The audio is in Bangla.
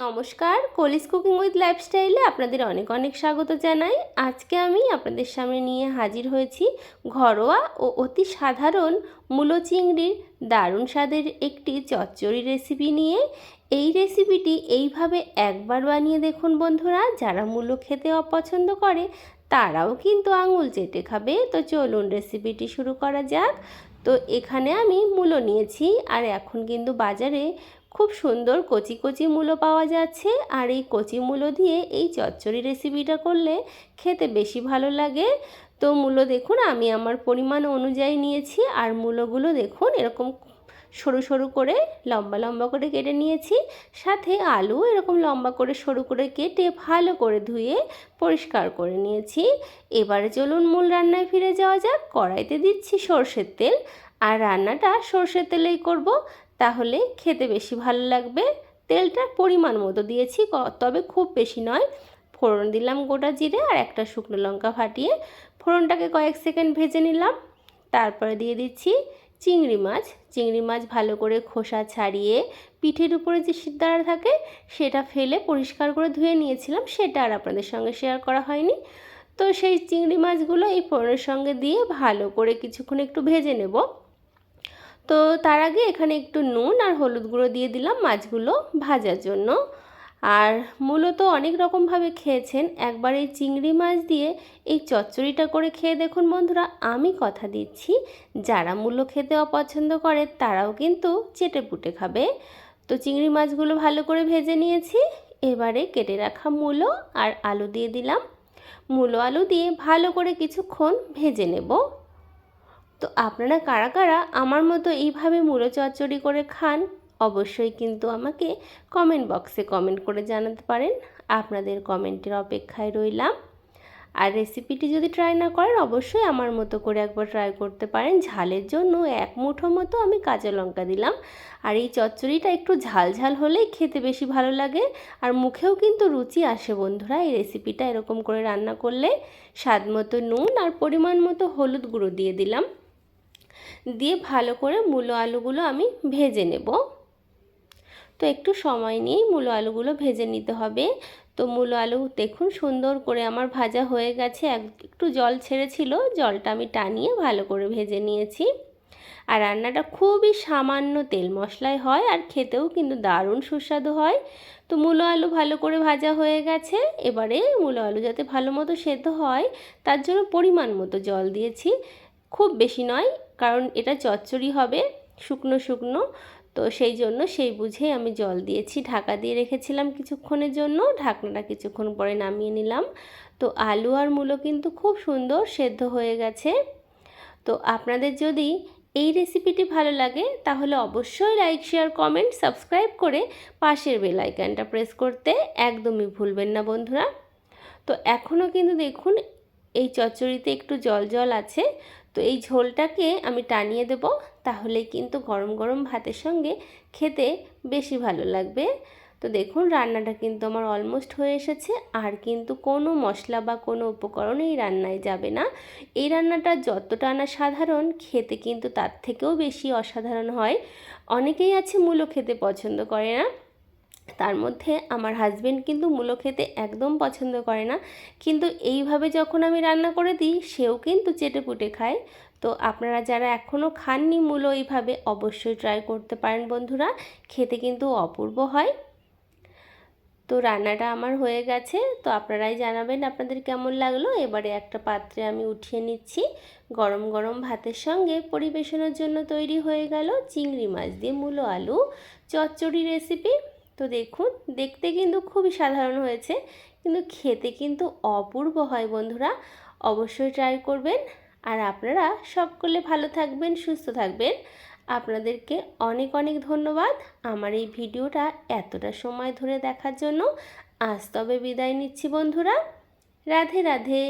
নমস্কার, কলিস কুকিং উইথ লাইফস্টাইলে আপনাদের অনেক অনেক স্বাগত জানাই। আজকে আমি আপনাদের সামনে নিয়ে হাজির হয়েছি ঘরোয়া ও অতি সাধারণ মূলো চিংড়ির দারুণ স্বাদের একটি চচ্চড়ি রেসিপি নিয়ে। এই রেসিপিটি এইভাবে একবার বানিয়ে দেখুন বন্ধুরা, যারা মূলো খেতে অপছন্দ করে, তারাও কিন্তু আঙুল চেটে খাবে। তো চলুন রেসিপিটি শুরু করা যাক। তো এখানে আমি মূলো নিয়েছি, আর এখন কিন্তু বাজারে খুব সুন্দর কচি কচি মূলো পাওয়া যাচ্ছে। আর এই কচি মূলো দিয়ে এই চচ্চড়ি রেসিপিটা করলে খেতে বেশি ভালো লাগে। তো মূলো দেখুন, আমি আমার পরিমাণ অনুযায়ী নিয়েছি। আর মূলোগুলো দেখুন, এরকম সরু সরু করে, লম্বা লম্বা করে কেটে নিয়েছি। সাথে আলু এরকম লম্বা করে সরু করে কেটে ভালো করে ধুয়ে পরিষ্কার করে নিয়েছি। এবারে চলুন মূল রান্নায় ফিরে যাওয়া যাক। কড়াইতে দিচ্ছি সর্ষের তেল। আর রান্নাটা সর্ষের তেলেই করব। তাহলে খেতে বেশি ভালো লাগবে। তেলটা পরিমাণ মতো দিয়েছি তবে খুব বেশি নয়। ফোড়ন দিলাম গোটা জিরে আর একটা শুকনো লঙ্কা ফাটিয়ে ফোড়নটাকে কয়েক সেকেন্ড ভেজে নিলাম। তারপরে দিয়ে দিচ্ছি চিংড়ি মাছ। চিংড়ি মাছ ভালো করে খোসা ছাড়িয়ে পিঠের উপরে যে সিদ্ধারা থাকে, সেটা ফেলে পরিষ্কার করে ধুয়ে নিয়েছিলাম। সেটা আর আপনাদের সঙ্গে শেয়ার করা হয়নি। তো সেই চিংড়ি মাছগুলো এই ফোড়নের সঙ্গে দিয়ে ভালো করে কিছুক্ষণ একটু ভেজে নেব। তো তার আগে এখানে একটু নুন আর হলুদ গুঁড়ো দিয়ে দিলাম মাছগুলো ভাজার জন্য। আর মূলত অনেক রকমভাবে খেয়েছেন। একবার এই চিংড়ি মাছ দিয়ে এই চচ্চড়িটা করে খেয়ে দেখুন বন্ধুরা, আমি কথা দিচ্ছি। যারা মূল্য খেতে অপছন্দ করে, তারাও কিন্তু চেটে পুটে খাবে। তো চিংড়ি মাছগুলো ভালো করে ভেজে নিয়েছি। এবারে কেটে রাখা মূলো আর আলু দিয়ে দিলাম। মূলো আলু দিয়ে ভালো করে কিছুক্ষণ ভেজে নেব। তো আপনারা কারা কারা আমার মতো এইভাবে মুড়ো চচ্চড়ি করে খান, অবশ্যই কিন্তু আমাকে কমেন্ট বক্সে কমেন্ট করে জানাতে পারেন। আপনাদের কমেন্টের অপেক্ষায় রইলাম। আর রেসিপিটি যদি ট্রাই না করেন, অবশ্যই আমার মতো করে একবার ট্রাই করতে পারেন। ঝালের জন্য এক মুঠো মতো আমি কাঁচা লঙ্কা দিলাম। আর এই চচ্চড়িটা একটু ঝাল ঝাল হলেই খেতে বেশি ভালো লাগে। আর মুখেও কিন্তু রুচি আসে বন্ধুরা এই রেসিপিটা এরকম করে রান্না করলে। স্বাদ মতো নুন আর পরিমাণ মতো হলুদ গুঁড়ো দিয়ে দিলাম। দিয়ে ভালো করে মূলো আলুগুলো আমি ভেজে নেব। তো একটু সময় নিয়েই মূলো আলুগুলো ভেজে নিতে হবে। তো মূলো আলু দেখুন সুন্দর করে আমার ভাজা হয়ে গেছে। একটু জল ছেড়েছিল, জলটা আমি টানিয়ে ভালো করে ভেজে নিয়েছি। আর রান্নাটা খুবই সামান্য তেল মশলায় হয় আর খেতেও কিন্তু দারুণ সুস্বাদু হয়। তো মূলো আলু ভালো করে ভাজা হয়ে গেছে। এবারে মূলো আলু যাতে ভালো মতো সেদ্ধ হয়, তার জন্য পরিমাণ মতো জল দিয়েছি। খুব বেশি নয় কারণ এটা চচ্চড়ি হবে, শুকনো শুকনো। তো সেই জন্য সেই বুঝেই আমি জল দিয়েছি। ঢাকা দিয়ে রেখেছিলাম কিছুক্ষণের জন্য, ঢাকনাটা কিছুক্ষণ পরে নামিয়ে নিলাম। তো আলু আর মূলো কিন্তু খুব সুন্দর সেদ্ধ হয়ে গেছে। তো আপনাদের যদি এই রেসিপিটি ভালো লাগে, তাহলে অবশ্যই লাইক, শেয়ার, কমেন্ট, সাবস্ক্রাইব করে পাশের বেল আইকনটা প্রেস করতে একদমই ভুলবেন না বন্ধুরা। তো এখনও কিন্তু দেখুন এই চচ্চড়িতে একটু জল জল আছে। তো এই ঝোলটাকে আমি টানিয়ে দেব, তাহলে কিন্তু গরম গরম ভাতের সঙ্গে খেতে বেশি ভালো লাগবে। তো দেখুন, রান্নাটা কিন্তু আমার অলমোস্ট হয়ে এসেছে। আর কিন্তু কোনো মশলা বা কোনো উপকরণ এই রান্নায় যাবে না। এই রান্নাটা যতটা না সাধারণ, খেতে কিন্তু তার থেকেও বেশি অসাধারণ হয়। অনেকেই আছে, মূলো খেতে পছন্দ করে না। তার মধ্যে আমার হাজব্যান্ড কিন্তু মূলো খেতে একদম পছন্দ করে না। কিন্তু এইভাবে যখন আমি রান্না করে দিই, সেও কিন্তু চেটে পুটে খায়। তো আপনারা যারা এখনও খাননি মূলো এইভাবে, অবশ্যই ট্রাই করতে পারেন বন্ধুরা। খেতে কিন্তু অপূর্ব হয়। তো রান্নাটা আমার হয়ে গেছে। তো আপনারাই জানাবেন আপনাদের কেমন লাগল। এবারে একটা পাত্রে আমি উঠিয়ে নিচ্ছি। গরম গরম ভাতের সঙ্গে পরিবেশনের জন্য তৈরি হয়ে গেল চিংড়ি মাছ দিয়ে মূলো আলু। চচ্চড়ি রেসিপি তো দেখুন, দেখতে কিন্তু খুবই সাধারণ হয়েছে। কিন্তু খেতে কিন্তু অপূর্ব হয় বন্ধুরা। অবশ্যই ট্রাই করবেন। আর আপনারা সকলে ভালো থাকবেন, সুস্থ থাকবেন। আপনাদেরকে অনেক অনেক ধন্যবাদ আমার এই ভিডিওটা এতটা সময় ধরে দেখার জন্য। আজ তবে বিদায় নিচ্ছি বন্ধুরা। রাধে রাধে।